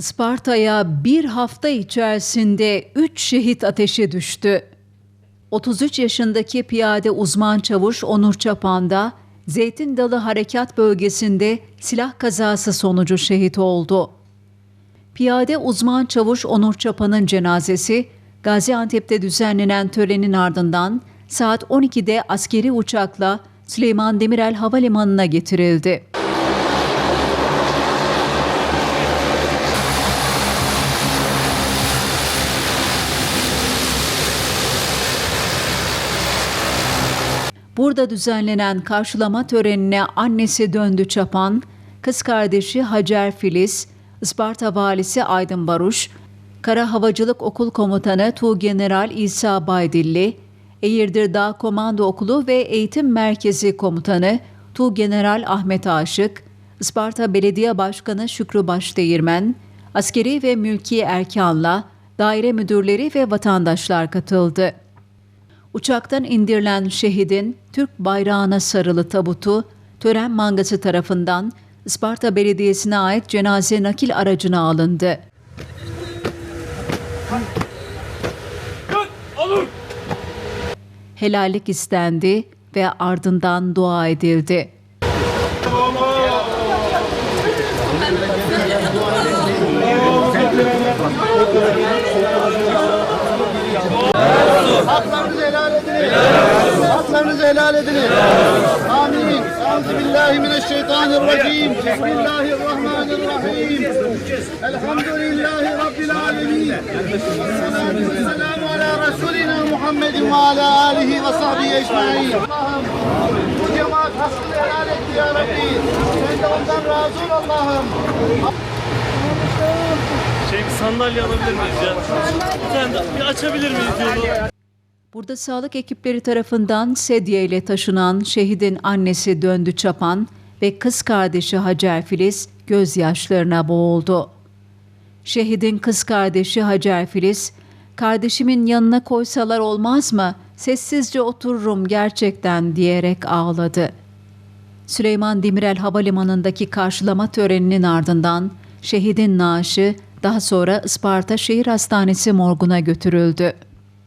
Isparta'ya bir hafta içerisinde 3 şehit ateşi düştü. 33 yaşındaki piyade uzman çavuş Onur Çapan da Zeytin Dalı Harekat Bölgesi'nde silah kazası sonucu şehit oldu. Piyade uzman çavuş Onur Çapan'ın cenazesi Gaziantep'te düzenlenen törenin ardından saat 12'de askeri uçakla Süleyman Demirel Havalimanı'na getirildi. Burada düzenlenen karşılama törenine annesi döndü çapan, kız kardeşi Hacer Filiz, Isparta valisi Aydın Baruş, Kara Havacılık Okul Komutanı Tuğgeneral İsa Baydilli, Eğirdir Dağ Komando Okulu ve Eğitim Merkezi Komutanı Tuğgeneral Ahmet Aşık, Isparta Belediye Başkanı Şükrü Başdeğirmen, askeri ve mülki erkanla daire müdürleri ve vatandaşlar katıldı. Uçaktan indirilen şehidin Türk bayrağına sarılı tabutu tören mangası tarafından Isparta Belediyesi'ne ait cenaze nakil aracına alındı. Helallik istendi ve ardından dua edildi. Haklarınızı helal. Haklarınızı helal ediniz. Amin. Euzubillahimineşşeytanirracim. Bismillahirrahmanirrahim. Elhamdülillahi Rabbil alemin. Vesselamu ala Resulina Muhammedin ve ala alihi ve sahbihi ecmain. Bu cemaat hakkını helal etti ya Rabbi. Sen de ondan razı ol Allah'ım. Şey bir sandalye alabilir miyiz ya? Sen de bir açabilir miyiz yolu? Burada sağlık ekipleri tarafından sedye ile taşınan şehidin annesi Döndü Çapan ve kız kardeşi Hacer Filiz gözyaşlarına boğuldu. Şehidin kız kardeşi Hacer Filiz, kardeşimin yanına koysalar olmaz mı? Sessizce otururum gerçekten diyerek ağladı. Süleyman Demirel Havalimanı'ndaki karşılama töreninin ardından şehidin naaşı daha sonra Isparta Şehir Hastanesi morguna götürüldü.